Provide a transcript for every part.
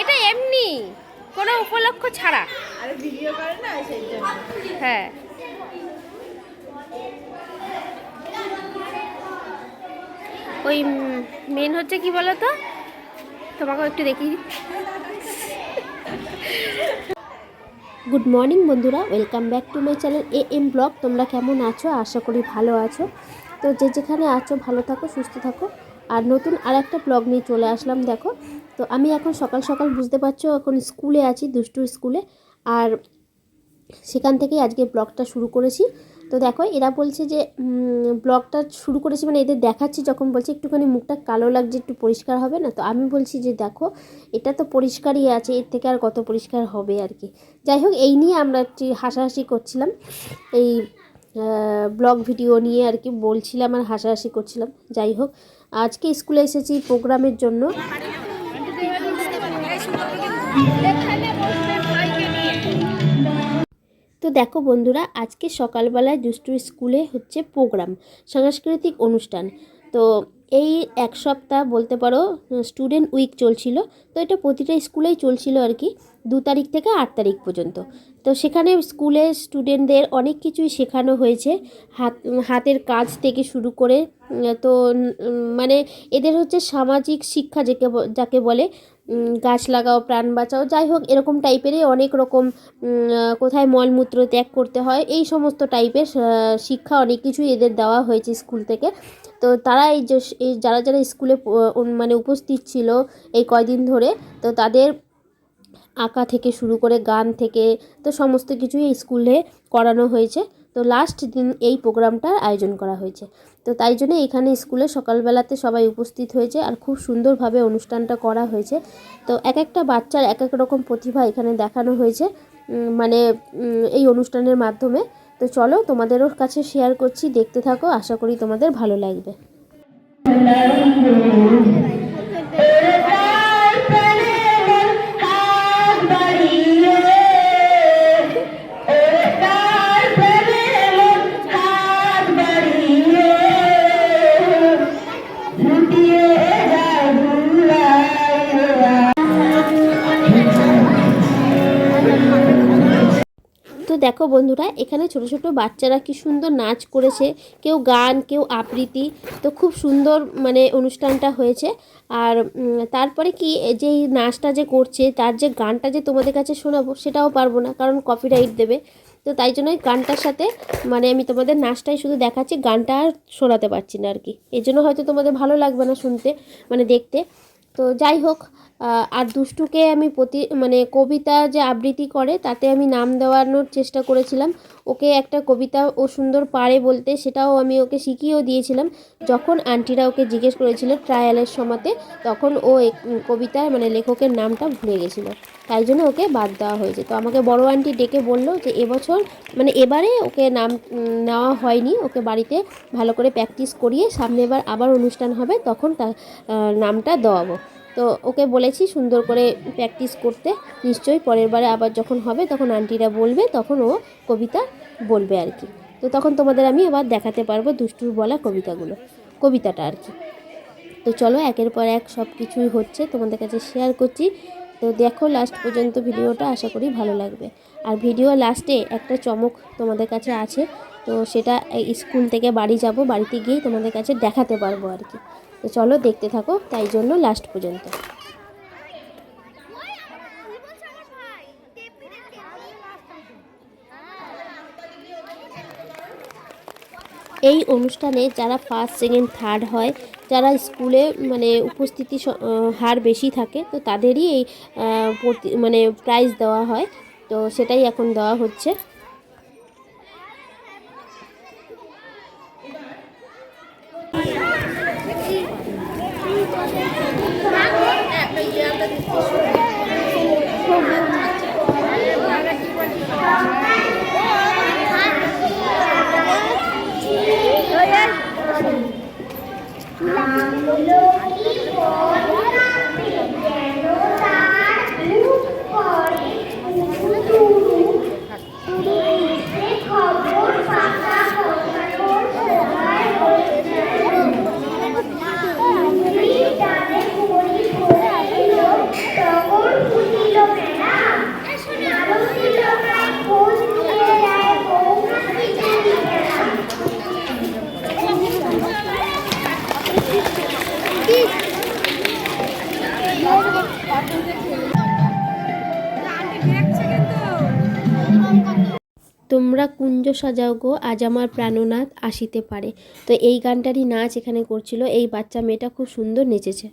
এটা এমনি কোনো উপলক্ষ ছাড়া। আরে ভিডিও করে না সেই জন্য। হ্যাঁ। ওই মেন হচ্ছে কি বলো তো তোমাকে একটু দেখি। গুড মর্নিং বন্ধুরা। Welcome back to my channel A M blog তোমরা কেমন আছো? আশা করি ভালো আছো। তো যে যেখানে আছো ভালো থাকো সুস্থ থাকো। আর নতুন আর একটা ব্লগ নিয়ে চলে আসলাম, দেখো। তো আমি এখন সকাল সকাল বুঝতে পারছ, এখন স্কুলে আছি দুষ্টু স্কুলে। আর সেখান থেকেই আজকে ব্লগটা শুরু করেছি। তো দেখো, এরা বলছে যে ব্লগটা শুরু করেছি মানে এদের দেখাচ্ছি যখন বলছে, একটুখানি মুখটা কালো লাগছে, একটু পরিষ্কার হবে না? তো আমি বলছি যে, দেখো, এটা তো পরিষ্কারই আছে, এর থেকে আর কত পরিষ্কার হবে আর কি। যাই হোক, এই নিয়ে আমরা একটি হাসাহাসি করছিলাম। এই ব্লগ ভিডিও নিয়ে আর কি বলছিলাম আর হাসাহাসি করছিলাম। যাই হোক আজকে স্কুলে এসেছি প্রোগ্রামের জন্য। তো দেখো বন্ধুরা, আজকে সকালবেলায় দুষ্টু স্কুলে হচ্ছে প্রোগ্রাম, সাংস্কৃতিক অনুষ্ঠান। তো এই এক সপ্তাহ বলতে পারো স্টুডেন্ট উইক চলছিল, তো এটা প্রতিটা স্কুলেই চলছিল আর কি। দু তারিখ থেকে আট তারিখ পর্যন্ত। তো সেখানে স্কুলে স্টুডেন্টদের অনেক কিছুই শেখানো হয়েছে। হাত, হাতের কাজ থেকে শুরু করে তো মানে এদের হচ্ছে সামাজিক শিক্ষা যাকে যাকে বলে গাছ লাগাও, প্রাণ বাঁচাও, যাই হোক, এরকম টাইপেরই অনেক রকম কোথায় মলমূত্র ত্যাগ করতে হয়, এই সমস্ত টাইপের শিক্ষা অনেক কিছুই এদের দেওয়া হয়েছে স্কুল থেকে। তো তারা এই যে, এই যারা যারা স্কুলে মানে উপস্থিত ছিল এই কয়দিন ধরে, তো তাদের আঁকা থেকে শুরু করে গান থেকে তো সমস্ত কিছুই স্কুলে করানো হয়েছে। তো লাস্ট দিন এই প্রোগ্রামটার আয়োজন করা হয়েছে। তো তাই জন্য এখানে স্কুলে সকালবেলাতে সবাই উপস্থিত হয়েছে আর খুব সুন্দরভাবে অনুষ্ঠানটা করা হয়েছে। তো এক একটা বাচ্চার এক এক রকম প্রতিভা এখানে দেখানো হয়েছে। মানে এই অনুষ্ঠানের মাধ্যমে। তো চলো তোমাদেরও কাছে শেয়ার করছি, দেখতে থাকো, আশা করি তোমাদের ভালো লাগবে। দেখো বন্ধুরা, এখানে ছোট ছোট বাচ্চারা কি সুন্দর নাচ করেছে, কেউ গান, কেউ আবৃত্তি, তো খুব সুন্দর মানে অনুষ্ঠানটা হয়েছে। আর তারপরে কি যে নাচটা যে করছে, তার যে গানটা যে তোমাদের কাছে শোনাবো, সেটাও পারব না, কারণ কপিরাইট দেবে। তো তাই জন্যই গানটার সাথে মানে আমি তোমাদের নাচটাই শুধু দেখাচ্ছি, গানটা আর শোনাতে পারছি না আর কি। এই জন্য হয়তো তোমাদের ভালো লাগবে না শুনতে মানে দেখতে। তো যাই হোক আর দুষ্টুকে আমি প্রতি মানে কবিতা যে আবৃত্তি করে, তাতে আমি নাম দেওয়ানোর চেষ্টা করেছিলাম। ওকে একটা কবিতা ও সুন্দর পারে বলতে সেটাও আমি ওকে শিখিয়েও দিয়েছিলাম। যখন আন্টিরা ওকে জিজ্ঞেস করেছিল ট্রায়ালের সময়তে, তখন ও এক কবিতায় মানে লেখকের নামটা ভুলে গেছিল। তাই জন্য ওকে বাদ দেওয়া হয়েছে। তো আমাকে বড় আন্টি ডেকে বলল যে, এবছর মানে এবারে ওকে নাম নেওয়া হয়নি। ওকে বাড়িতে ভালো করে প্র্যাকটিস করিয়ে সামনে এবার আবার অনুষ্ঠান হবে। তখন তার নামটা দেওয়াবো। তো ওকে বলেছি সুন্দর করে প্র্যাকটিস করতে। নিশ্চয়ই পরের বারে আবার যখন হবে তখন আন্টিরা বলবে, তখন ও কবিতা বলবে আর কি। তো তখন তোমাদের আমি আবার দেখাতে পারব দুষ্টুর বলা কবিতাগুলো, কবিতাটা আর কি। তো চলো একের পর এক সব কিছুই হচ্ছে, তোমাদের কাছে শেয়ার করছি। তো দেখো লাস্ট পর্যন্ত ভিডিওটা, আশা করি ভালো লাগবে। আর ভিডিও লাস্টে একটা চমক তোমাদের কাছে আছে, তো সেটা স্কুল থেকে বাড়ি যাব, বাড়িতে গিয়েই তোমাদের কাছে দেখাতে পারব আর কি। তো চলো দেখতে থাকো, তাই জন্য লাস্ট পর্যন্ত। এই অনুষ্ঠানে যারা ফার্স্ট সেকেন্ড থার্ড হয়, যারা স্কুলে মানে উপস্থিতি হার বেশি থাকে, তো তাদেরই এই মানে প্রাইজ দেওয়া হয়। তো সেটাই এখন দেওয়া হচ্ছে। তোমরা কুঞ্জ সাজাও গো, আজ আমার প্রাণনাথ আসিতে পারে। তো এই গানটারই নাচ এখানে করছিল, এই বাচ্চা মেয়েটা খুব সুন্দর নেচেছে।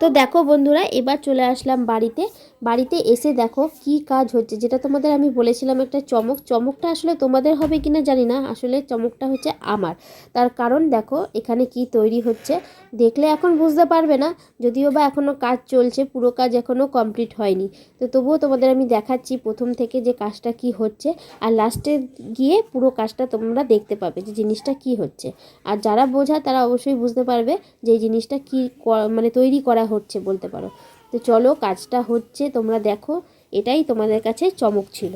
তো দেখো বন্ধুরা, এবার চলে আসলাম বাড়িতে। বাড়িতে এসে দেখো কি কাজ হচ্ছে। যেটা তোমাদের আমি বলেছিলাম একটা চমক। চমকটা আসলে তোমাদের হবে কিনা জানি না। আসলে চমকটা হচ্ছে আমার। তার কারণ দেখো, এখানে কি তৈরি হচ্ছে, দেখলে এখন বুঝতে পারবে না। যদিও বা এখনও কাজ চলছে, পুরো কাজ এখনও কমপ্লিট হয়নি। তো তবুও তোমাদের আমি দেখাচ্ছি প্রথম থেকে যে কাজটা কি হচ্ছে। আর লাস্টে গিয়ে পুরো কাজটা তোমরা দেখতে পাবে যে জিনিসটা কি হচ্ছে। আর যারা বোঝা তারা অবশ্যই বুঝতে পারবে যে জিনিসটা ক- মানে তৈরি করা হচ্ছে বলতে পারো। তো চলো কাজটা হচ্ছে তোমরা দেখো এটাই তোমাদের কাছে চমক ছিল।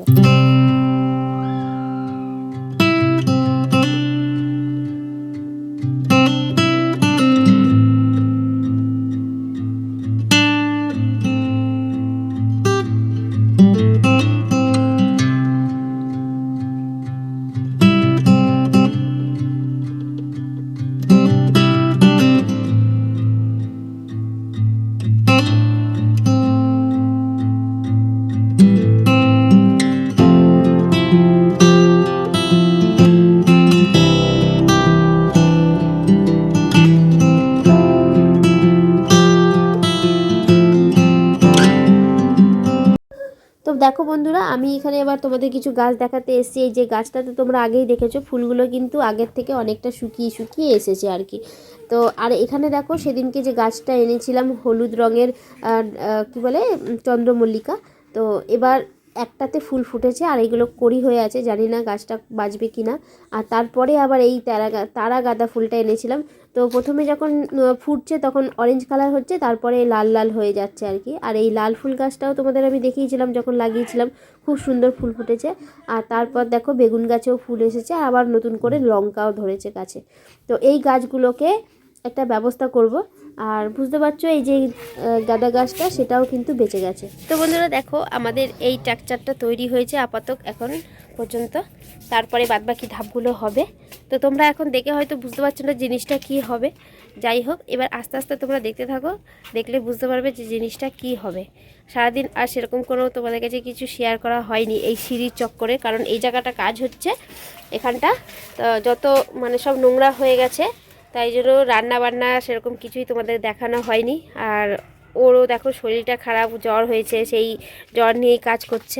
বন্ধুরা, আমি এখানে এবার তোমাদের কিছু গাছ দেখাতে এসেছি। এই যে গাছটা তো তোমরা আগেই দেখেছ, ফুলগুলো কিন্তু আগের থেকে অনেকটা শুকিয়ে শুকিয়ে এসেছে আর কি। তো, আর এখানে দেখো, সেদিনকে যে গাছটা এনেছিলাম হলুদ রঙের কি বলে চন্দ্রমল্লিকা। তো, এবার একটাতে ফুল ফুটেছে আর এইগুলো করি হয়ে আছে, জানি না গাছটা বাঁচবে কি না। আর তারপরে আবার এই তারা তারা গাঁদা ফুলটা এনেছিলাম। তো প্রথমে যখন ফুটছে তখন অরেঞ্জ কালার হচ্ছে, তারপরে লাল লাল হয়ে যাচ্ছে আর কি। আর এই লাল ফুল গাছটাও তোমাদের আমি দেখিয়েছিলাম যখন লাগিয়েছিলাম, খুব সুন্দর ফুল ফুটেছে। আর তারপর দেখো বেগুন গাছেও ফুল এসেছে আবার নতুন করে লঙ্কাও ধরেছে গাছে। তো এই গাছগুলোকে একটা ব্যবস্থা করব। আর বুঝতে পারছ, এই যে গাঁদা গাছটা, সেটাও কিন্তু বেঁচে গেছে। তো বন্ধুরা, দেখো, আমাদের এই ট্রাকচারটা তৈরি হয়েছে আপাতত এখন পর্যন্ত। তারপরে বাদবাকি ধাপগুলো হবে। তো তোমরা এখন দেখে হয়তো বুঝতে পারছ না জিনিসটা কি হবে। যাই হোক, এবার আস্তে আস্তে তোমরা দেখতে থাকো। দেখলে বুঝতে পারবে যে জিনিসটা কি হবে। সারাদিন আর সেরকম কোনো তোমাদের কাছে কিছু শেয়ার করা হয়নি এই সিঁড়ির চক্করে। কারণ এই জায়গাটা কাজ হচ্ছে এখানটা। যত মানে সব নোংরা হয়ে গেছে তাই জন্য রান্না বান্না সেরকম কিছুই তোমাদের দেখানো হয়নি। আর ওরও দেখো শরীরটা খারাপ, জ্বর হয়েছে, সেই জ্বর নিয়েই কাজ করছে।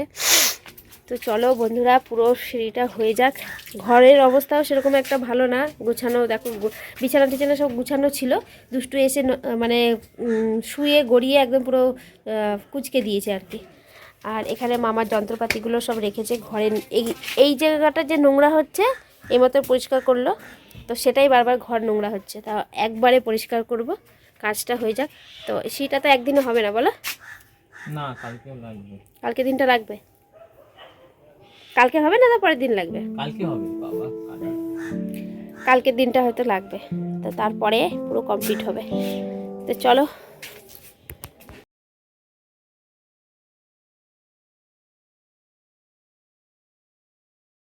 তো চলো বন্ধুরা, পুরো সিঁড়িটা হয়ে যাক। ঘরের অবস্থাও সেরকম একটা ভালো না। গোছানো, দেখো বিছানা টিছানা সব গুছানো ছিল। দুষ্টু এসে মানে শুয়ে গড়িয়ে একদম পুরো কুচকে দিয়েছে আর কি। আর এখানে মামার যন্ত্রপাতিগুলো সব রেখেছে ঘরে এই এই জায়গাটা যে নোংরা হচ্ছে এইমাত্র পরিষ্কার করল। তো সেটাই বারবার ঘর নোংরা হচ্ছে। তা একবারে পরিষ্কার করব কাজটা হয়ে যাক। তো সেটা তো একদিনে হবে না বলো? না কালকে লাগবে। কালকে দিনটা লাগবে? কালকে হবে না পরের দিন লাগবে? কালকে হবে বাবা কালকে। কালকের দিনটা হয়তো লাগবে। তো তারপরে পুরো কমপ্লিট হবে। তো চলো